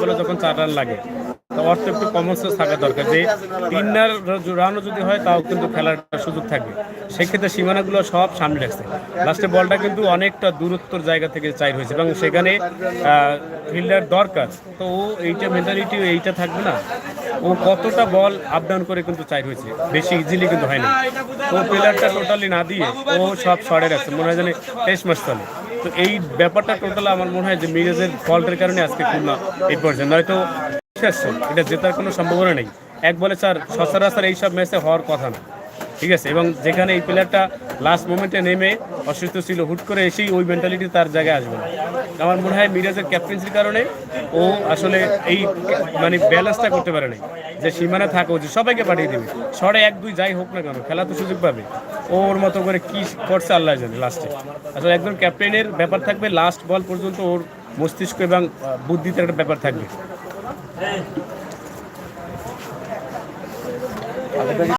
বলে যখন চার রান লাগে, তো একটু কমন সেন্স থাকা দরকার যে তিন রানও যদি হয়, তাও কিন্তু খেলার সুযোগ থাকবে সেক্ষেত্রে সীমানাগুলো সব সামনে রাখছে। লাস্টে বলটা কিন্তু অনেকটা দূরত্বর জায়গা থেকে চাই হয়েছে এবং সেখানে ফিল্ডার দরকার। তো ও এইটা মেন্টালিটি এইটা থাকবে না। ও কতটা বল আপ ডাউন করে কিন্তু চাই হয়েছে। বেশি ইজিলি কিন্তু হয় না তো প্লেয়ারটা টোটালি না দিয়ে ও সব শর্টে রাখছে। মনে হয় জানে টেস্ট ম্যাচ তো এই ব্যাপারটা টোটাল আমার মনে হয় যে মিরাজের ফল্টের কারণে আজকে খুলনা এই পর্যন্ত। নয়তো শেষ এটা জেতার কোনো সম্ভাবনা নেই। এক বলে স্যার, সচরাচর এইসব ম্যাচে হওয়ার কথা না। ঠিক আছে, এবং যেখানে এই প্লেয়ারটা লাস্ট মোমেন্টে নেমে অসুস্থ ছিল, হুট করে এসেই ওই মেন্টালিটি তার জায়গায় আসবে না। আমার মনে হয় মিরাজের ক্যাপ্টেন্সির কারণে ও আসলে এই মানে ব্যালেন্সটা করতে পারে নাই। যে সীমানা থাকা উচিত সবাইকে পাঠিয়ে দেবে। শরে এক, দুই যাই হোক না কেন, খেলা তো সুযোগ পাবে। ওর মতো করে কি করছে আল্লাহ জানে লাস্টে আসলে একজন ক্যাপ্টেনের ব্যাপার থাকবে লাস্ট বল পর্যন্ত ওর মস্তিষ্ক এবং বুদ্ধিতে একটা ব্যাপার থাকবে।